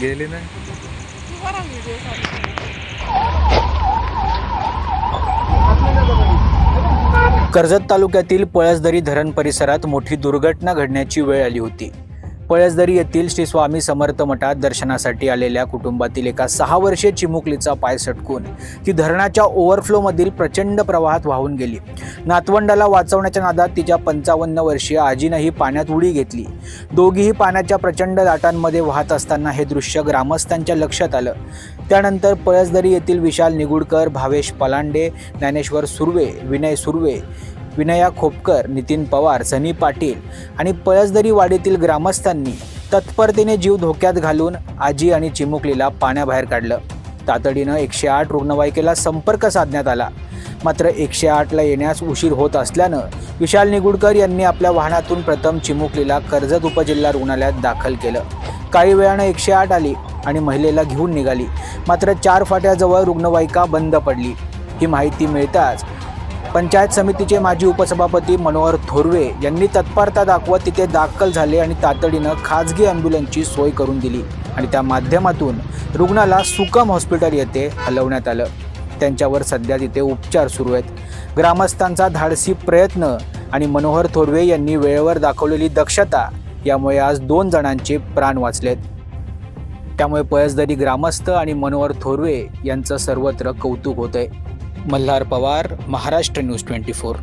गेली ना कर्जत तालुक्यातील पळसदरी धरण परिसरात मोठी दुर्घटना घडण्याची वेळ आली होती. पळसदरी येथील श्री स्वामी समर्थ मठात दर्शनासाठी आलेल्या कुटुंबातील एका सहा वर्षीय चिमुकलीचा पाय सटकून ती धरणाच्या ओव्हरफ्लोमधील प्रचंड प्रवाहात वाहून गेली. नातवंडाला वाचवण्याच्या नादात तिच्या पंचावन्न वर्षीय आजीनंही पाण्यात उडी घेतली. दोघीही पाण्याच्या प्रचंड लाटांमध्ये वाहत असताना हे दृश्य ग्रामस्थांच्या लक्षात आलं. त्यानंतर पळसदरी येथील विशाल निगुडकर भावेश पलांडे ज्ञानेश्वर सुर्वे विनय सुर्वे विनया खोपकर नितीन पवार सनी पाटील आणि पळसदरी वाडीतील ग्रामस्थांनी तत्परतेने जीव धोक्यात घालून आजी आणि चिमुकलीला पाण्याबाहेर काढलं. तातडीनं एकशे आठ रुग्णवाहिकेला संपर्क साधण्यात आला. मात्र एकशे आठला येण्यास उशीर होत असल्यानं विशाल निगुडकर यांनी आपल्या वाहनातून प्रथम चिमुकलीला कर्जत उपजिल्हा रुग्णालयात दाखल केलं. काही वेळानं एकशे आठ आली आणि महिलेला घेऊन निघाली. मात्र चार फाट्याजवळ रुग्णवाहिका बंद पडली. ही माहिती मिळताच पंचायत समितीचे माजी उपसभापती मनोहर थोरवे यांनी तत्परता दाखवत तिथे दाखल झाले आणि तातडीनं खाजगी ॲम्ब्युलन्सची सोय करून दिली. आणि त्या माध्यमातून रुग्णाला सुकम हॉस्पिटल येथे हलवण्यात आलं. त्यांच्यावर सध्या तिथे उपचार सुरू आहेत. ग्रामस्थांचा धाडसी प्रयत्न आणि मनोहर थोरवे यांनी वेळेवर दाखवलेली दक्षता यामुळे आज दोन जणांचे प्राण वाचलेत त्यामुळे पयसदरी ग्रामस्थ आणि मनोहर थोरवे यांचं सर्वत्र कौतुक होत आहे Malhar Pawar Maharashtra news twenty four.